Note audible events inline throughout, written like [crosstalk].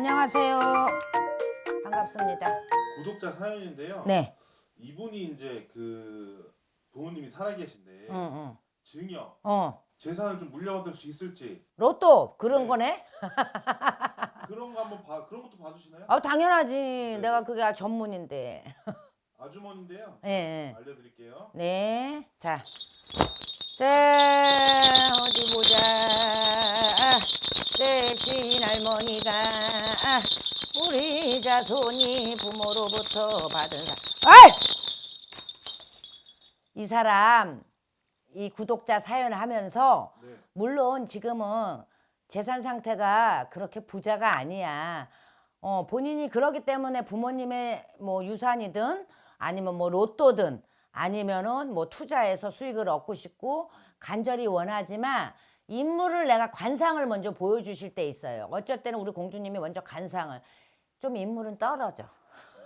안녕하세요. 반갑습니다. 구독자 사연인데요. 네. 이분이 이제 그 부모님이 살아계신데 응, 응. 증여 어. 재산을 좀 물려받을 수 있을지 로또 그런 네. 거네? [laughs] 그런 거 한번 봐 그런 것도 봐주시나요? 아, 당연하지. 내가 그게 전문인데. [laughs] 아주머니인데요. 예. 예. 알려드릴게요. 네. 자. 자, 어디 보자. 아, 내 친할머니가 아, 우리 자손이 부모로부터 받은 사. 아이! 이 사람 이 구독자 사연 하면서 네. 물론 지금은 재산 상태가 그렇게 부자가 아니야. 어, 본인이 그러기 때문에 부모님의 뭐 유산이든 아니면 뭐 로또든 아니면은 뭐 투자해서 수익을 얻고 싶고 간절히 원하지만 인물을 내가 관상을 먼저 보여주실 때 있어요. 어쩔 때는 우리 공주님이 먼저 관상을 좀 인물은 떨어져.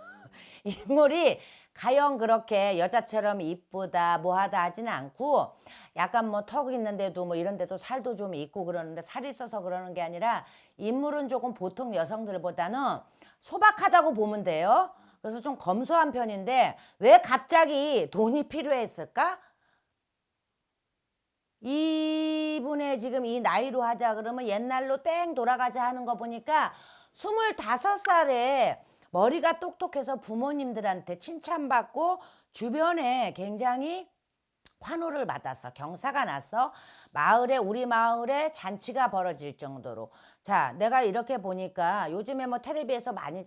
[laughs] 인물이 가영 그렇게 여자처럼 이쁘다 뭐하다 하지는 않고 약간 뭐 턱 있는데도 뭐 이런 데도 살도 좀 있고 그러는데 살이 있어서 그러는 게 아니라 인물은 조금 보통 여성들보다는 소박하다고 보면 돼요. 그래서 좀 검소한 편인데 왜 갑자기 돈이 필요했을까? 이분의 지금 이 나이로 하자 그러면 옛날로 땡 돌아가자 하는 거 보니까 스물다섯 살에 머리가 똑똑해서 부모님들한테 칭찬받고 주변에 굉장히 환호를 받았어. 경사가 났어. 마을에 우리 마을에 잔치가 벌어질 정도로. 자, 내가 이렇게 보니까 요즘에 뭐 텔레비에서 많이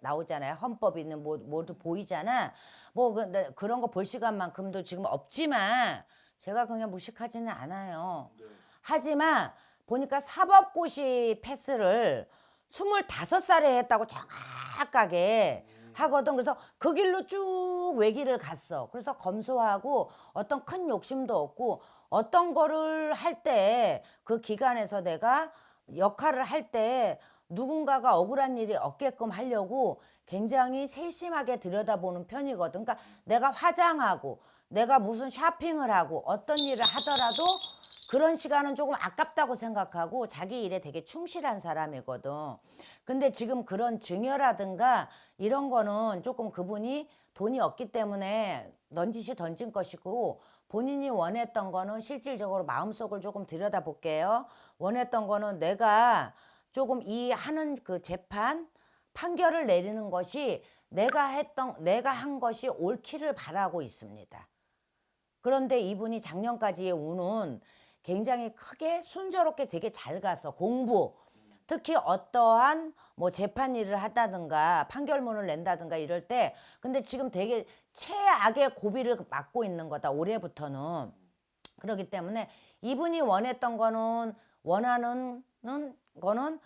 나오잖아요. 헌법 있는 뭐 모두 보이잖아. 뭐 그, 네, 그런 거 볼 시간만큼도 지금 없지만 제가 그냥 무식하지는 않아요. 네. 하지만 보니까 사법고시 패스를 스물다섯 살에 했다고 정확하게 하거든. 그래서 그 길로 쭉 외길을 갔어. 그래서 검소하고 어떤 큰 욕심도 없고 어떤 거를 할 때 그 기간에서 내가 역할을 할 때 누군가가 억울한 일이 없게끔 하려고 굉장히 세심하게 들여다보는 편이거든. 그러니까 내가 화장하고 내가 무슨 쇼핑을 하고 어떤 일을 하더라도 그런 시간은 조금 아깝다고 생각하고 자기 일에 되게 충실한 사람이거든. 근데 지금 그런 증여라든가 이런 거는 조금 그분이 돈이 없기 때문에 넌지시 던진 것이고 본인이 원했던 거는 실질적으로 마음속을 조금 들여다볼게요. 원했던 거는 내가 조금 이 하는 그 재판 판결을 내리는 것이 내가 했던 내가 한 것이 옳기를 바라고 있습니다. 그런데 이분이 작년까지의 운은 굉장히 크게 순조롭게 되게 잘 가서 공부 특히 어떠한 뭐 재판 일을 하다든가 판결문을 낸다든가 이럴 때 근데 지금 되게 최악의 고비를 맞고 있는 거다 올해부터는. 그렇기 때문에 이분이 원했던 거는 원하는 거는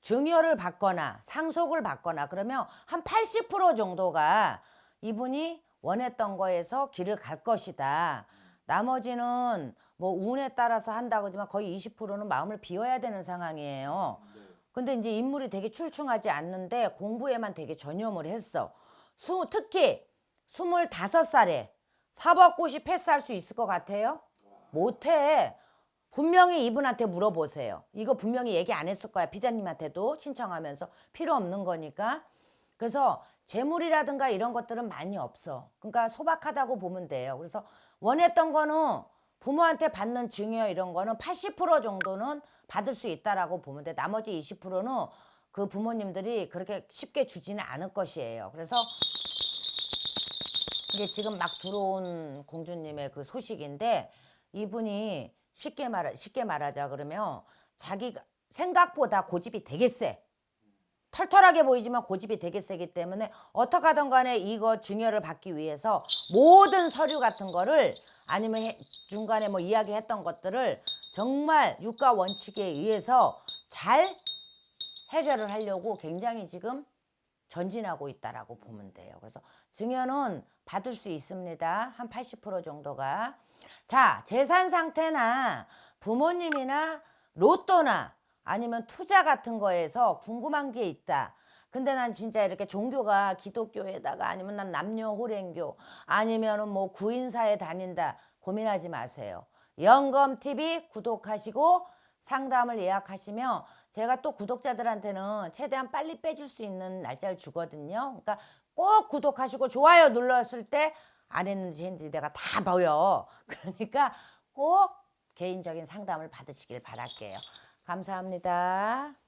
증여를 받거나 상속을 받거나 그러면 한 80% 정도가 이분이 원했던 거에서 길을 갈 것이다. 나머지는 뭐 운에 따라서 한다고 하지만 거의 20%는 마음을 비워야 되는 상황이에요. 네. 근데 이제 인물이 되게 출중하지 않는데 공부에만 되게 전념을 했어. 수, 특히 25살에 사법고시 패스할 수 있을 것 같아요? 못해. 분명히 이분한테 물어보세요. 이거 분명히 얘기 안 했을 거야. 비대님한테도 신청하면서 필요 없는 거니까. 그래서 재물이라든가 이런 것들은 많이 없어. 그러니까 소박하다고 보면 돼요. 그래서 원했던 거는 부모한테 받는 증여 이런 거는 80% 정도는 받을 수 있다라고 보면 돼. 나머지 20%는 그 부모님들이 그렇게 쉽게 주지는 않을 것이에요. 그래서 이제 지금 막 들어온 공주님의 그 소식인데 이분이 쉽게 말 쉽게 말하자 그러면 자기가 생각보다 고집이 되게 세. 털털하게 보이지만 고집이 되게 세기 때문에 어떻게 하든 간에 이거 증여를 받기 위해서 모든 서류 같은 거를 아니면 해- 중간에 뭐 이야기했던 것들을 정말 유가 원칙에 의해서 잘 해결을 하려고 굉장히 지금 전진하고 있다라고 보면 돼요. 그래서 증여는 받을 수 있습니다. 한 80% 정도가. 자, 재산 상태나 부모님이나 로또나 아니면 투자 같은 거에서 궁금한 게 있다. 근데 난 진짜 이렇게 종교가 기독교에다가 아니면 난 남녀 호랭교 아니면은 뭐 구인사에 다닌다 고민하지 마세요. 영검 TV 구독하시고 상담을 예약하시면 제가 또 구독자들한테는 최대한 빨리 빼줄 수 있는 날짜를 주거든요. 그러니까 꼭 구독하시고 좋아요 눌렀을 때 안 했는지 했는지 내가 다 보여. [laughs] 그러니까 꼭 개인적인 상담을 받으시길 바랄게요. 감사합니다.